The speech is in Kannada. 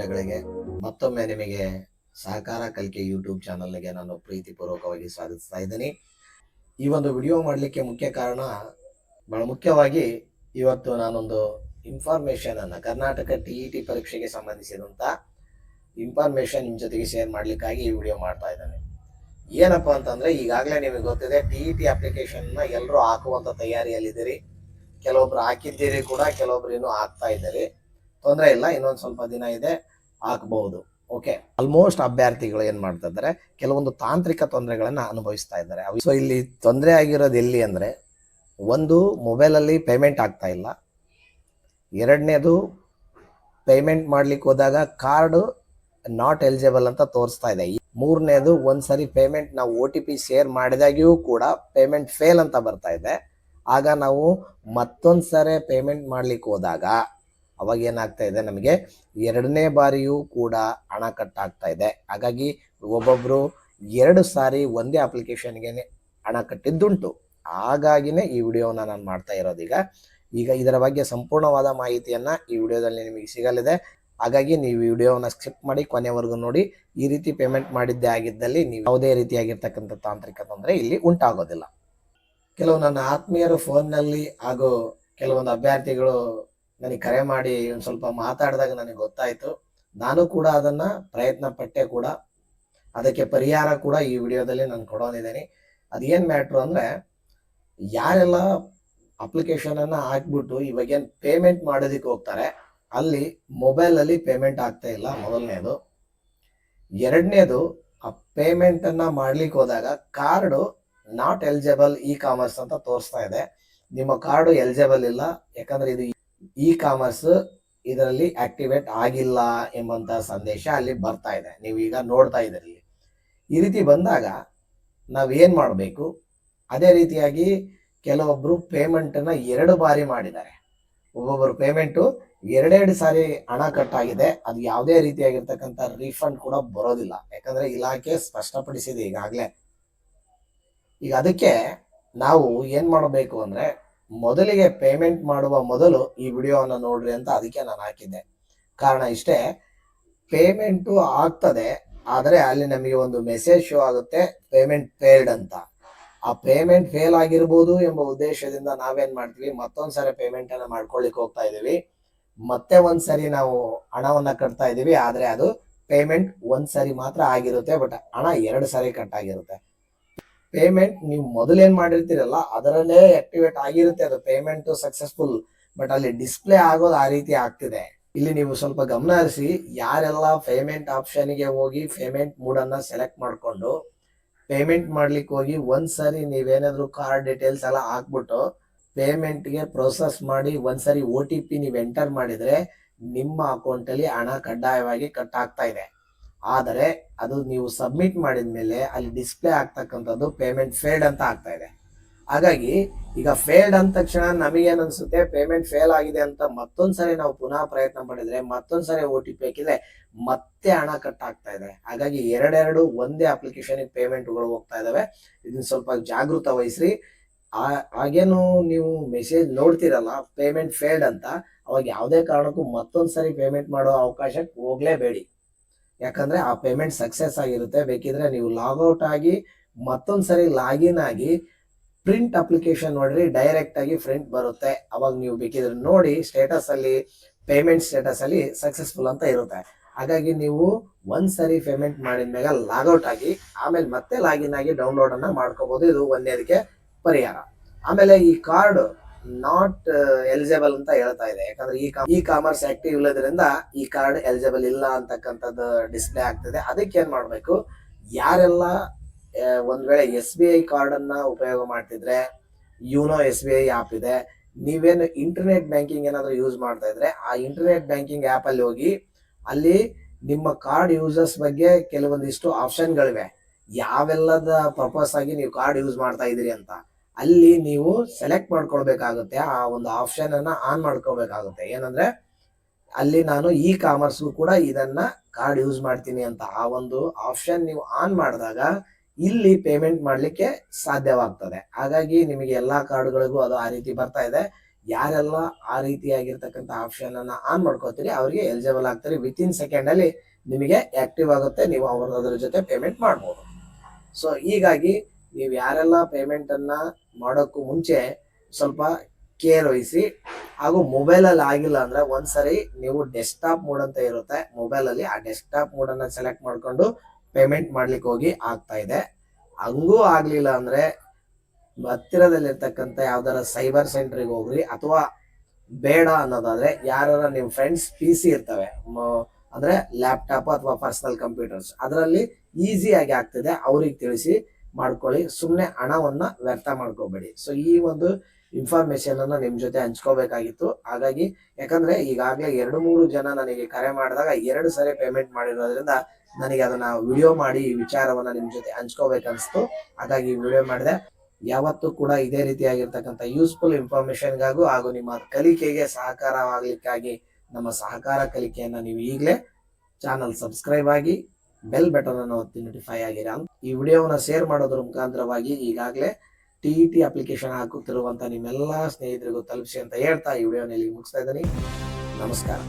ಬಂಧುವರೆಗಳಿಗೆ ಮತ್ತೊಮ್ಮೆ ನಿಮಗೆ ಸಹಕಾರ ಕಲಿಕೆ ಯೂಟ್ಯೂಬ್ ಚಾನಲ್ಗೆ ನಾನು ಪ್ರೀತಿಪೂರ್ವಕವಾಗಿ ಸ್ವಾಗತಿಸ್ತಾ ಇದ್ದೀನಿ. ಈ ಒಂದು ವಿಡಿಯೋ ಮಾಡಲಿಕ್ಕೆ ಮುಖ್ಯ ಕಾರಣ, ಬಹಳ ಮುಖ್ಯವಾಗಿ ಇವತ್ತು ನಾನೊಂದು ಇನ್ಫಾರ್ಮೇಶನ್ ಅನ್ನ ಕರ್ನಾಟಕ ಟಿ ಇ ಟಿ ಪರೀಕ್ಷೆಗೆ ಸಂಬಂಧಿಸಿದಂತ ಇನ್ಫಾರ್ಮೇಷನ್ ನಿಮ್ಮ ಜೊತೆಗೆ ಶೇರ್ ಮಾಡ್ಲಿಕ್ಕಾಗಿ ಈ ವಿಡಿಯೋ ಮಾಡ್ತಾ ಇದ್ದೇನೆ. ಏನಪ್ಪಾ ಅಂತಂದ್ರೆ, ಈಗಾಗಲೇ ನಿಮಗೆ ಗೊತ್ತಿದೆ ಟಿ ಇ ಟಿ ಅಪ್ಲಿಕೇಶನ್ನ ಎಲ್ಲರೂ ಹಾಕುವಂತ ತಯಾರಿಯಲ್ಲಿದ್ದೀರಿ. ಕೆಲವೊಬ್ರು ಹಾಕಿದ್ದೀರಿ ಕೂಡ, ಕೆಲವೊಬ್ರು ಇನ್ನೂ ಹಾಕ್ತಾ ಇದ್ದೀರಿ. ತೊಂದರೆ ಇಲ್ಲ, ಇನ್ನೊಂದು ಸ್ವಲ್ಪ ದಿನ ಇದೆ ಹಾಕಬಹುದು ಓಕೆ ಆಲ್ಮೋಸ್ಟ್ ಅಭ್ಯರ್ಥಿಗಳು ಏನ್ ಮಾಡ್ತಾ ಇದ್ದಾರೆ, ಕೆಲವೊಂದು ತಾಂತ್ರಿಕ ತೊಂದರೆಗಳನ್ನ ಅನುಭವಿಸ್ತಾ ಇದ್ದಾರೆ. ಸೊ ಇಲ್ಲಿ ತೊಂದರೆ ಆಗಿರೋದು ಎಲ್ಲಿ ಅಂದ್ರೆ, ಒಂದು ಮೊಬೈಲಲ್ಲಿ ಪೇಮೆಂಟ್ ಆಗ್ತಾ ಇಲ್ಲ. ಎರಡನೇದು ಪೇಮೆಂಟ್ ಮಾಡ್ಲಿಕ್ಕೆ ಹೋದಾಗ ಕಾರ್ಡು ನಾಟ್ ಎಲಿಜಿಬಲ್ ಅಂತ ತೋರಿಸ್ತಾ ಇದೆ. ಮೂರನೇದು, ಒಂದ್ಸರಿ ಪೇಮೆಂಟ್ ನಾವು ಒ ಟಿ ಪಿ ಶೇರ್ ಮಾಡಿದಾಗ್ಯೂ ಕೂಡ ಪೇಮೆಂಟ್ ಫೇಲ್ ಅಂತ ಬರ್ತಾ ಇದೆ. ಆಗ ನಾವು ಮತ್ತೊಂದು ಸರಿ ಪೇಮೆಂಟ್ ಮಾಡ್ಲಿಕ್ಕೆ ಹೋದಾಗ ಅವಾಗ ಏನಾಗ್ತಾ ಇದೆ ನಮಗೆ ಎರಡನೇ ಬಾರಿಯೂ ಕೂಡ ಹಣ ಕಟ್ಟಾಗ್ತಾ ಇದೆ. ಹಾಗಾಗಿ ಒಬ್ಬೊಬ್ಬರು ಎರಡು ಸಾರಿ ಒಂದೇ ಅಪ್ಲಿಕೇಶನ್ಗೆ ಹಣ ಕಟ್ಟಿದ್ದುಂಟು. ಹಾಗಾಗಿನೇ ಈ ವಿಡಿಯೋನ ನಾನು ಮಾಡ್ತಾ ಇರೋದೀಗ. ಈಗ ಇದರ ಬಗ್ಗೆ ಸಂಪೂರ್ಣವಾದ ಮಾಹಿತಿಯನ್ನ ಈ ವಿಡಿಯೋದಲ್ಲಿ ನಿಮಗೆ ಸಿಗಲಿದೆ. ಹಾಗಾಗಿ ನೀವು ವಿಡಿಯೋವನ್ನು ಸ್ಕಿಪ್ ಮಾಡಿ ಕೊನೆವರೆಗೂ ನೋಡಿ. ಈ ರೀತಿ ಪೇಮೆಂಟ್ ಮಾಡಿದ್ದೇ ಆಗಿದ್ದಲ್ಲಿ ನೀವು ಯಾವುದೇ ರೀತಿಯಾಗಿರ್ತಕ್ಕಂಥ ತಾಂತ್ರಿಕ ತೊಂದರೆ ಇಲ್ಲಿ ಉಂಟಾಗೋದಿಲ್ಲ. ಕೆಲವು ನನ್ನ ಆತ್ಮೀಯರು ಫೋನ್ನಲ್ಲಿ ಹಾಗೂ ಕೆಲವೊಂದು ಅಭ್ಯರ್ಥಿಗಳು ನನಗೆ ಕರೆ ಮಾಡಿ ಒಂದು ಸ್ವಲ್ಪ ಮಾತಾಡಿದಾಗ ನನಗೆ ಗೊತ್ತಾಯಿತು. ನಾನು ಕೂಡ ಅದನ್ನು ಪ್ರಯತ್ನ ಪಟ್ಟೆ ಕೂಡ. ಅದಕ್ಕೆ ಪರಿಹಾರ ಕೂಡ ಈ ವಿಡಿಯೋದಲ್ಲಿ ನಾನು ಕೊಡೋನಿದ್ದೀನಿ. ಅದೇನು ಮ್ಯಾಟ್ರು ಅಂದರೆ, ಯಾರೆಲ್ಲ ಅಪ್ಲಿಕೇಶನನ್ನು ಹಾಕ್ಬಿಟ್ಟು ಹಾಕ್ಬಿಟ್ಟು ಏನು ಪೇಮೆಂಟ್ ಮಾಡೋದಕ್ಕೆ ಹೋಗ್ತಾರೆ, ಅಲ್ಲಿ ಮೊಬೈಲಲ್ಲಿ ಪೇಮೆಂಟ್ ಆಗ್ತಾ ಇಲ್ಲ ಮೊದಲನೇದು. ಎರಡನೇದು, ಆ ಪೇಮೆಂಟನ್ನು ಮಾಡ್ಲಿಕ್ಕೆ ಹೋದಾಗ card not eligible e commerce ಅಂತ ತೋರಿಸ್ತಾ ಇದೆ. ನಿಮ್ಮ ಕಾರ್ಡು ಎಲಿಜಿಬಲ್ ಇಲ್ಲ, ಯಾಕಂದರೆ ಇದು ಇ ಕಾಮರ್ಸ್ ಇದರಲ್ಲಿ ಆಕ್ಟಿವೇಟ್ ಆಗಿಲ್ಲ ಎಂಬಂತ ಸಂದೇಶ ಅಲ್ಲಿ ಬರ್ತಾ ಇದೆ. ನೀವು ಈಗ ನೋಡ್ತಾ ಇದರಲ್ಲಿ ಈ ರೀತಿ ಬಂದಾಗ ನಾವೇನ್ ಮಾಡಬೇಕು? ಅದೇ ರೀತಿಯಾಗಿ ಕೆಲವೊಬ್ರು ಪೇಮೆಂಟ್ ಅನ್ನ ಎರಡು ಬಾರಿ ಮಾಡಿದ್ದಾರೆ. ಒಬ್ಬೊಬ್ಬರು ಪೇಮೆಂಟು ಎರಡೆರಡು ಸಾರಿ ಹಣ ಕಟ್ ಆಗಿದೆ. ಅದು ಯಾವುದೇ ರೀತಿಯಾಗಿರ್ತಕ್ಕಂಥ ರೀಫಂಡ್ ಕೂಡ ಬರೋದಿಲ್ಲ. ಯಾಕಂದ್ರೆ ಇಲಾಖೆ ಸ್ಪಷ್ಟಪಡಿಸಿದೆ ಈಗಾಗಲೇ. ಈಗ ಅದಕ್ಕೆ ನಾವು ಏನ್ ಮಾಡಬೇಕು ಅಂದ್ರೆ ಮೊದಲಿಗೆ ಪೇಮೆಂಟ್ ಮಾಡುವ ಮೊದಲು ಈ ವಿಡಿಯೋವನ್ನು ನೋಡ್ರಿ ಅಂತ ಅದಕ್ಕೆ ನಾನು ಹಾಕಿದ್ದೆ. ಕಾರಣ ಇಷ್ಟೇ ಪೇಮೆಂಟು ಆಗ್ತದೆ, ಆದರೆ ಅಲ್ಲಿ ನಮಗೆ ಒಂದು ಮೆಸೇಜ್ ಶೋ ಆಗುತ್ತೆ ಪೇಮೆಂಟ್ ಫೇಲ್ಡ್ ಅಂತ. ಆ ಪೇಮೆಂಟ್ ಫೇಲ್ ಆಗಿರ್ಬೋದು ಎಂಬ ಉದ್ದೇಶದಿಂದ ನಾವೇನ್ ಮಾಡ್ತೀವಿ, ಮತ್ತೊಂದ್ಸರಿ ಪೇಮೆಂಟ್ ಅನ್ನ ಮಾಡ್ಕೊಳ್ಳಿಕ್ ಹೋಗ್ತಾ ಇದೀವಿ ಮತ್ತೆ ಒಂದ್ಸರಿ ನಾವು ಹಣವನ್ನ ಕಟ್ತಾ ಇದೀವಿ ಆದ್ರೆ ಅದು ಪೇಮೆಂಟ್ ಒಂದ್ಸರಿ ಮಾತ್ರ ಆಗಿರುತ್ತೆ ಬಟ್ ಹಣ ಎರಡು ಸರಿ ಕಟ್ ಆಗಿರುತ್ತೆ. ಪೇಮೆಂಟ್ ನೀವು ಮೊದಲೇನ್ ಮಾಡಿರ್ತೀರಲ್ಲ, ಅದರಲ್ಲೇ ಆಕ್ಟಿವೇಟ್ ಆಗಿರುತ್ತೆ ಅದು ಪೇಮೆಂಟ್ ಸಕ್ಸಸ್ಫುಲ್ ಬಟ್ ಅಲ್ಲಿ ಡಿಸ್ಪ್ಲೇ ಆಗೋದು ಆ ರೀತಿ ಆಗ್ತಿದೆ. ಇಲ್ಲಿ ನೀವು ಸ್ವಲ್ಪ ಗಮನ ಹರಿಸಿ, ಯಾರೆಲ್ಲ ಪೇಮೆಂಟ್ ಆಪ್ಷನ್ಗೆ ಹೋಗಿ ಪೇಮೆಂಟ್ ಮೂಡ್ ಅನ್ನ ಸೆಲೆಕ್ಟ್ ಮಾಡ್ಕೊಂಡು ಪೇಮೆಂಟ್ ಮಾಡ್ಲಿಕ್ಕೆ ಹೋಗಿ ಒಂದ್ಸರಿ ನೀವೇನಾದ್ರು ಕಾರ್ಡ್ ಡೀಟೇಲ್ಸ್ ಎಲ್ಲ ಹಾಕ್ಬಿಟ್ಟು ಪೇಮೆಂಟ್ಗೆ ಪ್ರೋಸೆಸ್ ಮಾಡಿ ಒಂದ್ಸರಿ ಒ ಟಿ ಪಿ ನೀವು ಎಂಟರ್ ಮಾಡಿದ್ರೆ ನಿಮ್ಮ ಅಕೌಂಟ್ ಅಲ್ಲಿ ಹಣ ಕಡ್ಡಾಯವಾಗಿ ಕಟ್ ಆಗ್ತಾ ಇದೆ. ಆದರೆ ಅದು ನೀವು ಸಬ್ಮಿಟ್ ಮಾಡಿದ ಮೇಲೆ ಅಲ್ಲಿ ಡಿಸ್ಪ್ಲೇ ಆಗ್ತಕ್ಕಂಥದ್ದು ಪೇಮೆಂಟ್ ಫೇಲ್ಡ್ ಅಂತ ಆಗ್ತಾ ಇದೆ. ಹಾಗಾಗಿ ಈಗ ಫೇಲ್ಡ್ ಅಂದ ತಕ್ಷಣ ನಮಗೇನು ಅನ್ಸುತ್ತೆ ಪೇಮೆಂಟ್ ಫೇಲ್ ಆಗಿದೆ ಅಂತ ಮತ್ತೊಂದ್ಸರಿ ನಾವು ಪುನಃ ಪ್ರಯತ್ನ ಮಾಡಿದ್ರೆ ಮತ್ತೊಂದ್ಸರಿ ಓ ಟಿ ಪಿ ಹಾಕಿದ್ರೆ ಮತ್ತೆ ಹಣ ಕಟ್ ಆಗ್ತಾ ಇದೆ. ಹಾಗಾಗಿ ಎರಡೆರಡು ಒಂದೇ ಅಪ್ಲಿಕೇಶನಿಗೆ ಪೇಮೆಂಟ್ಗಳು ಹೋಗ್ತಾ ಇದಾವೆ. ಇದನ್ನ ಸ್ವಲ್ಪ ಜಾಗೃತ ವಹಿಸ್ರಿ ಹಾಗೇನು ನೀವು ಮೆಸೇಜ್ ನೋಡ್ತಿರಲ್ಲ ಪೇಮೆಂಟ್ ಫೇಲ್ಡ್ ಅಂತ, ಅವಾಗ ಯಾವುದೇ ಕಾರಣಕ್ಕೂ ಮತ್ತೊಂದ್ಸರಿ ಪೇಮೆಂಟ್ ಮಾಡೋ ಅವಕಾಶಕ್ಕೆ ಹೋಗ್ಲೇಬೇಡಿ. ಯಾಕಂದ್ರೆ ಆ ಪೇಮೆಂಟ್ ಸಕ್ಸಸ್ ಆಗಿರುತ್ತೆ. ಬೇಕಿದ್ರೆ ನೀವು ಲಾಗೌಟ್ ಆಗಿ ಮತ್ತೊಂದ್ಸರಿ ಲಾಗಿನ್ ಆಗಿ ಪ್ರಿಂಟ್ ಅಪ್ಲಿಕೇಶನ್ ನೋಡ್ರಿ ಡೈರೆಕ್ಟ್ ಆಗಿ ಪ್ರಿಂಟ್ ಬರುತ್ತೆ. ಅವಾಗ ನೀವು ಬೇಕಿದ್ರೆ ನೋಡಿ ಸ್ಟೇಟಸ್ ಅಲ್ಲಿ ಪೇಮೆಂಟ್ ಸ್ಟೇಟಸ್ ಅಲ್ಲಿ ಸಕ್ಸಸ್ಫುಲ್ ಅಂತ ಇರುತ್ತೆ. ಹಾಗಾಗಿ ನೀವು ಒಂದ್ ಸರಿ ಪೇಮೆಂಟ್ ಮಾಡಿದ ಮೇಲೆ ಲಾಗೌಟ್ ಆಗಿ, ಆಮೇಲೆ ಮತ್ತೆ ಲಾಗಿನ್ ಆಗಿ ಡೌನ್ಲೋಡ್ ಅನ್ನ ಮಾಡ್ಕೋಬಹುದು ಇದು ಒಂದೇದಕ್ಕೆ ಪರಿಹಾರ. ಆಮೇಲೆ ಈ ಕಾರ್ಡ್ ನಾಟ್ ಎಲಿಜಿಬಲ್ ಅಂತ ಹೇಳ್ತಾ ಇದೆ. ಯಾಕಂದ್ರೆ ಈ ಕಾಮರ್ಸ್ ಆಕ್ಟಿವ್ ಇಲ್ಲದ್ರಿಂದ ಈ ಕಾರ್ಡ್ ಎಲಿಜಿಬಲ್ ಇಲ್ಲ ಅಂತಕ್ಕಂಥದ್ದು ಡಿಸ್ಪ್ಲೇ ಆಗ್ತದೆ. ಅದಕ್ಕೆ ಏನ್ ಮಾಡ್ಬೇಕು? ಯಾರೆಲ್ಲ ಒಂದ್ ವೇಳೆ ಎಸ್ ಬಿ ಐ ಕಾರ್ಡ್ ಅನ್ನ ಉಪಯೋಗ ಮಾಡ್ತಿದ್ರೆ, YONO S B I app ಇದೆ. ನೀವೇನು ಇಂಟರ್ನೆಟ್ ಬ್ಯಾಂಕಿಂಗ್ ಏನಾದ್ರು ಯೂಸ್ ಮಾಡ್ತಾ ಇದ್ರೆ, ಆ ಇಂಟರ್ನೆಟ್ ಬ್ಯಾಂಕಿಂಗ್ ಆಪ್ ಅಲ್ಲಿ ಹೋಗಿ, ಅಲ್ಲಿ ನಿಮ್ಮ ಕಾರ್ಡ್ ಯೂಸರ್ಸ್ ಬಗ್ಗೆ ಕೆಲವೊಂದಿಷ್ಟು ಆಪ್ಷನ್ಗಳಿವೆ ಯಾವೆಲ್ಲದ ಪರ್ಪಸ್ ಆಗಿ ನೀವು ಕಾರ್ಡ್ ಯೂಸ್ ಮಾಡ್ತಾ ಇದ್ದೀರಿ ಅಂತ. ಅಲ್ಲಿ ನೀವು ಸೆಲೆಕ್ಟ್ ಮಾಡ್ಕೊಳ್ಬೇಕಾಗುತ್ತೆ. ಆ ಒಂದು ಆಪ್ಷನ್ ಅನ್ನ ಆನ್ ಮಾಡ್ಕೊಳ್ಬೇಕಾಗುತ್ತೆ. ಏನಂದ್ರೆ, ಅಲ್ಲಿ ನಾನು ಇ ಕಾಮರ್ಸ್ಗೂ ಕೂಡ ಇದನ್ನ ಕಾರ್ಡ್ ಯೂಸ್ ಮಾಡ್ತೀನಿ ಅಂತ. ಆ ಒಂದು ಆಪ್ಷನ್ ನೀವು ಆನ್ ಮಾಡಿದಾಗ ಇಲ್ಲಿ ಪೇಮೆಂಟ್ ಮಾಡ್ಲಿಕ್ಕೆ ಸಾಧ್ಯವಾಗ್ತದೆ. ಹಾಗಾಗಿ ನಿಮಗೆ ಎಲ್ಲಾ ಕಾರ್ಡ್ಗಳಿಗೂ ಅದು ಆ ರೀತಿ ಬರ್ತಾ ಇದೆ. ಯಾರೆಲ್ಲ ಆ ರೀತಿಯಾಗಿರ್ತಕ್ಕಂಥ ಆಪ್ಷನ್ ಅನ್ನ ಆನ್ ಮಾಡ್ಕೋತೀರಿ ಅವರಿಗೆ ಎಲಿಜಿಬಲ್ ಆಗ್ತಾರೆ. ವಿತ್ ಇನ್ ಸೆಕೆಂಡ್ ಅಲ್ಲಿ ನಿಮಗೆ ಆಕ್ಟಿವ್ ಆಗುತ್ತೆ. ನೀವು ಅವ್ರ ಅದರ ಜೊತೆ ಪೇಮೆಂಟ್ ಮಾಡ್ಬೋದು. ಸೊ ಹೀಗಾಗಿ ನೀವು ಯಾರೆಲ್ಲ ಪೇಮೆಂಟ್ ಅನ್ನ ಮಾಡೋಕ್ಕೂ ಮುಂಚೆ ಸ್ವಲ್ಪ ಕೇರ್ ವಹಿಸಿ, ಹಾಗೂ ಮೊಬೈಲ್ ಅಲ್ಲಿ ಆಗಿಲ್ಲ ಅಂದ್ರೆ ಒಂದ್ಸರಿ ನೀವು ಡೆಸ್ಕ್ಟಾಪ್ ಮೋಡ್ ಅಂತ ಇರುತ್ತೆ ಮೊಬೈಲ್ ಅಲ್ಲಿ ಆ ಡೆಸ್ಕ್ಟಾಪ್ ಮೋಡ್ ಅನ್ನ ಸೆಲೆಕ್ಟ್ ಮಾಡ್ಕೊಂಡು ಪೇಮೆಂಟ್ ಮಾಡ್ಲಿಕ್ಕೆ ಹೋಗಿ ಆಗ್ತಾ ಇದೆ. ಹಂಗೂ ಆಗ್ಲಿಲ್ಲ ಅಂದ್ರೆ ಹತ್ತಿರದಲ್ಲಿರ್ತಕ್ಕಂಥ ಯಾವ್ದಾರ ಸೈಬರ್ ಸೆಂಟ್ರಿಗೆ ಹೋಗ್ರಿ, ಅಥವಾ ಬೇಡ ಅನ್ನೋದಾದ್ರೆ ಯಾರ ನಿಮ್ ಫ್ರೆಂಡ್ಸ್ ಪಿ ಸಿ ಇರ್ತವೆ ಅಂದ್ರೆ ಲ್ಯಾಪ್ಟಾಪ್ ಅಥವಾ ಪರ್ಸನಲ್ ಕಂಪ್ಯೂಟರ್ಸ್ ಅದರಲ್ಲಿ ಈಸಿಯಾಗಿ ಆಗ್ತಿದೆ, ಅವ್ರಿಗೆ ತಿಳಿಸಿ ಮಾಡ್ಕೊಳ್ಳಿ. ಸುಮ್ಮನೆ ಹಣವನ್ನ ವ್ಯರ್ಥ ಮಾಡ್ಕೋಬೇಡಿ. ಸೊ ಈ ಒಂದು ಇನ್ಫಾರ್ಮೇಶನ್ ಅನ್ನ ನಿಮ್ ಜೊತೆ ಹಂಚ್ಕೋಬೇಕಾಗಿತ್ತು. ಹಾಗಾಗಿ, ಯಾಕಂದ್ರೆ ಈಗಾಗಲೇ ಎರಡು ಮೂರು ಜನ ನನಗೆ ಕರೆ ಮಾಡಿದಾಗ ಎರಡು ಸರಿ ಪೇಮೆಂಟ್ ಮಾಡಿರೋದ್ರಿಂದ ನನಗೆ ಅದನ್ನ ವಿಡಿಯೋ ಮಾಡಿ ಈ ವಿಚಾರವನ್ನ ನಿಮ್ ಜೊತೆ ಹಂಚ್ಕೋಬೇಕನ್ಸ್ತು. ಹಾಗಾಗಿ ವಿಡಿಯೋ ಮಾಡಿದೆ. ಯಾವತ್ತೂ ಕೂಡ ಇದೇ ರೀತಿಯಾಗಿರ್ತಕ್ಕಂಥ ಯೂಸ್ಫುಲ್ ಇನ್ಫಾರ್ಮೇಶನ್ಗಾಗೂ ಹಾಗೂ ನಿಮ್ಮ ಕಲಿಕೆಗೆ ಸಹಕಾರವಾಗಲಿಕ್ಕಾಗಿ ನಮ್ಮ ಸಹಕಾರ ಕಲಿಕೆಯನ್ನು ನೀವು ಈಗಲೇ ಚಾನಲ್ ಸಬ್ಸ್ಕ್ರೈಬ್ ಆಗಿ ಬೆಲ್ ಬಟನ್ ಅನ್ನು ಒತ್ತಿ ನೋಟಿಫೈ ಆಗಿರ? ಈ ವಿಡಿಯೋವನ್ನ ಶೇರ್ ಮಾಡೋದ್ರ ಮುಖಾಂತರವಾಗಿ ಈಗಾಗಲೇ ಟಿ ಇ ಟಿ ಅಪ್ಲಿಕೇಶನ್ ಹಾಕುತ್ತಿರುವಂತ ನಿಮ್ಮೆಲ್ಲ ಸ್ನೇಹಿತರಿಗೂ ತಲುಪಿಸಿ ಅಂತ ಹೇಳ್ತಾ ಈ ವಿಡಿಯೋನಲ್ಲಿ ಮುಗಿಸ್ತಾ ಇದ್ದೀನಿ. ನಮಸ್ಕಾರ.